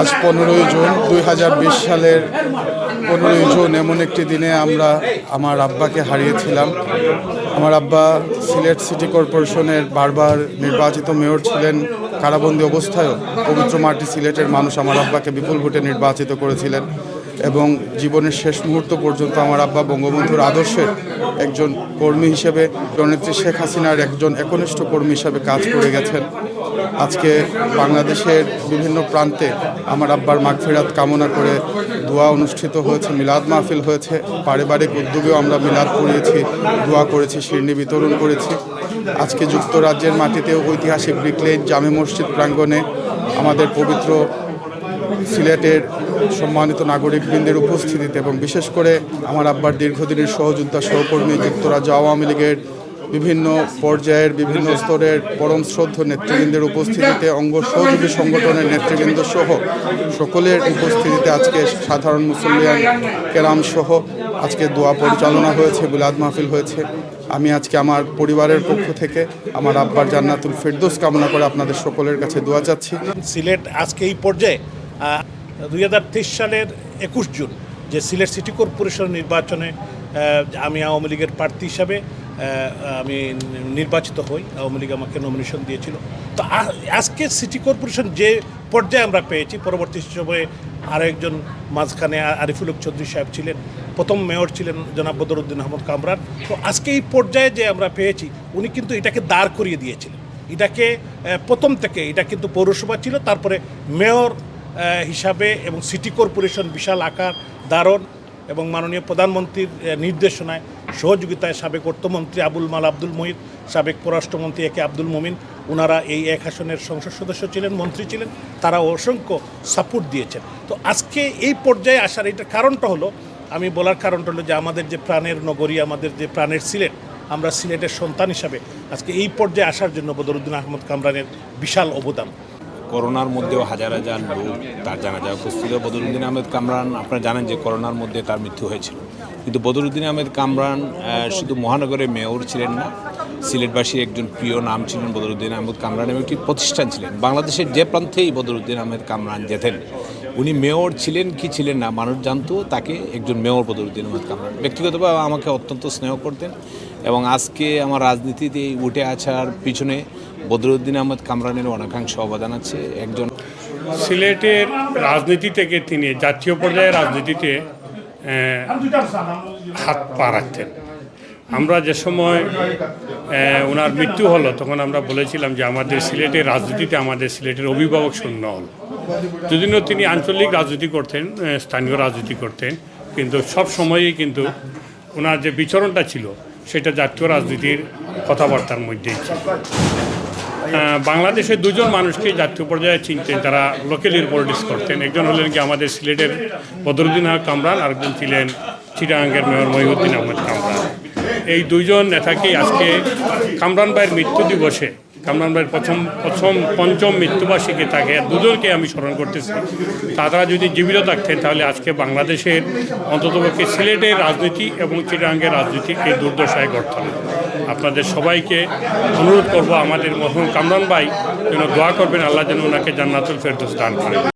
আজ পনেরোই জুন দুই হাজার বিশ সালের পনেরোই জুন, এমন একটি দিনে আমরা আমার আব্বাকে হারিয়েছিলাম। আমার আব্বা সিলেট সিটি কর্পোরেশনের বারবার নির্বাচিত মেয়র ছিলেন, কারাবন্দী অবস্থায়ও পবিত্র মাটি সিলেটের মানুষ আমার আব্বাকে বিপুল ভোটে নির্বাচিত করেছিলেন। এবং জীবনের শেষ মুহূর্ত পর্যন্ত আমার আব্বা বঙ্গবন্ধুর আদর্শের একজন কর্মী হিসেবে জননেত্রী শেখ হাসিনার একজন একনিষ্ঠ কর্মী হিসেবে কাজ করে গেছেন। আজকে বাংলাদেশের বিভিন্ন প্রান্তে আমার আব্বার মাগফিরাত কামনা করে দোয়া অনুষ্ঠিত হয়েছে, মিলাদ মাহফিল হয়েছে। পারিবারিক উদ্যোগেও আমরা মিলাদ করিয়েছি, দোয়া করেছি শিরনি বিতরণ করেছি। আজকে যুক্তরাজ্যের মাটিতে ঐতিহাসিক ব্রিকলেন জামে মসজিদ প্রাঙ্গণে আমাদের পবিত্র সিলেটের সম্মানিত নাগরিকবৃন্দের উপস্থিতিতে এবং বিশেষ করে আমার আব্বার দীর্ঘদিনের সহযোদ্ধা সহকর্মী যুক্তরাজ্য আওয়ামী লীগের বিভিন্ন পর্যায়ের বিভিন্ন স্তরের পরম শ্রদ্ধ নেতৃবৃন্দের উপস্থিতিতে, অঙ্গ সহযোগী সংগঠনের নেতৃবৃন্দ সহ সকলের উপস্থিতিতে আজকে সাধারণ মুসলিয়ান কেরাম সহ আজকে দোয়া পরিচালনা হয়েছে বিলাদ মাহফিল হয়েছে। আমি আজকে আমার পরিবারের পক্ষ থেকে আমার আব্বার জান্নাতুল ফেরদোস কামনা করে আপনাদের সকলের কাছে দোয়া চাচ্ছি। সিলেট আজকে এই পর্যায়ে দুই হাজার তেইশ সালের একুশ জুন যে সিলেট সিটি কর্পোরেশন নির্বাচনে আমি আওয়ামী লীগের প্রার্থী হিসাবে আমি নির্বাচিত হই। আওয়ামী লীগ আমাকে নমিনেশন দিয়েছিল। তো আজকে সিটি কর্পোরেশন যে পর্যায়ে আমরা পেয়েছি, পরবর্তী সময়ে আরও একজন মাঝখানে আরিফুল চৌধুরী সাহেব ছিলেন, প্রথম মেয়র ছিলেন জনাব বদরুদ্দিন আহমদ কামরান। তো আজকে এই পর্যায়ে যে আমরা পেয়েছি, উনি কিন্তু এটাকে দাঁড় করিয়ে দিয়েছিলেন। এটাকে প্রথম থেকে, এটা কিন্তু পৌরসভা ছিল, তারপরে মেয়র হিসাবে এবং সিটি কর্পোরেশন বিশাল আকার, দারণ এবং মাননীয় প্রধানমন্ত্রীর নির্দেশনায় সহযোগিতায় সাবেক অর্থমন্ত্রী আবুল মাল আব্দুল মহিদ সাবেক পররাষ্ট্রমন্ত্রী একে আব্দুল মমিন ওনারা এই এক আসনের সংসদ সদস্য ছিলেন, মন্ত্রী ছিলেন, তারা অসংখ্য সাপোর্ট দিয়েছেন। তো আজকে এই পর্যায়ে আসার এটার কারণটা হলো, আমি বলার কারণটা হলো যে আমাদের যে প্রাণের নগরী, আমাদের যে প্রাণের সিলেট, আমরা সিলেটের সন্তান হিসাবে আজকে এই পর্যায়ে আসার জন্য বদরুদ্দিন আহমদ কামরানের বিশাল অবদান। করোনার মধ্যেও হাজার হাজার লোক তার জানাজা উপস্থিত বদরুদ্দিন আহমেদ কামরান, আপনারা জানেন যে করোনার মধ্যে তার মৃত্যু হয়েছিল। কিন্তু বদরুদ্দিন আহমেদ কামরান শুধু মহানগরের মেয়র ছিলেন না সিলেটবাসীর একজন প্রিয় নাম ছিলেন বদরুদ্দিন আহমেদ কামরান এবং একটি প্রতিষ্ঠান ছিলেন। বাংলাদেশের যে প্রান্তেই বদরুদ্দিন আহমেদ কামরান যেতেন, উনি মেয়র ছিলেন কি ছিলেন না, মানুষ জানতো, তাকে একজন মেয়র বদরুদ্দিন আহমেদ কামরান। ব্যক্তিগতভাবে আমাকে অত্যন্ত স্নেহ করতেন এবং আজকে আমার রাজনীতিতে উঠে আসার পিছনে বদরুদ্দিন আহমেদ কামরানের অনেকাংশ অবদান আছে। একজন সিলেটের রাজনীতি থেকে তিনি জাতীয় পর্যায়ে রাজনীতিতে হাত পা রাখতেন। আমরা যে সময় ওনার মৃত্যু হলো, তখন আমরা বলেছিলাম যে আমাদের সিলেটের রাজনীতিতে আমাদের সিলেটের অভিভাবক শূন্য হলো। যদিও তিনি আঞ্চলিক রাজনীতি করতেন স্থানীয় রাজনীতি করতেন, কিন্তু সব সময়ই কিন্তু ওনার যে বিচরণটা ছিল, সেটা জাতীয় রাজনীতির কথাবার্তার মধ্যেই ছিল। বাংলাদেশে দুজন মানুষকে জাতীয় পর্যায়ে চিনতেন, তারা লোকেলির পলিটিক্স করতেন। একজন হলেন কি আমাদের সিলেটের বদরুদ্দিন আহমদ কামরান, আরেকজন ছিলেন চিটাঙ্গের মেয়র মহিউদ্দিন আহমদ কামরান। এই দুজন নেতাকেই আজকে কামরান ভাইয়ের মৃত্যু দিবসে কামরান ভাইয়ের প্রথম প্রথম পঞ্চম মৃত্যুবার্ষিকী তাকে দুজনকে আমি স্মরণ করতেছি। তারা যদি জীবিত থাকতেন, তাহলে আজকে বাংলাদেশের অন্ততপক্ষে সিলেটের রাজনীতি এবং চিটাঙ্গের রাজনীতি এই দুর্দশায় গড়ত আপনাদের সবাইকে অনুরোধ করব আমাদের মহন কামরান ভাই যেন দোয়া করবেন, আল্লাহ যেন ওনাকে জান্নাতুল ফেরদোস দান করেন।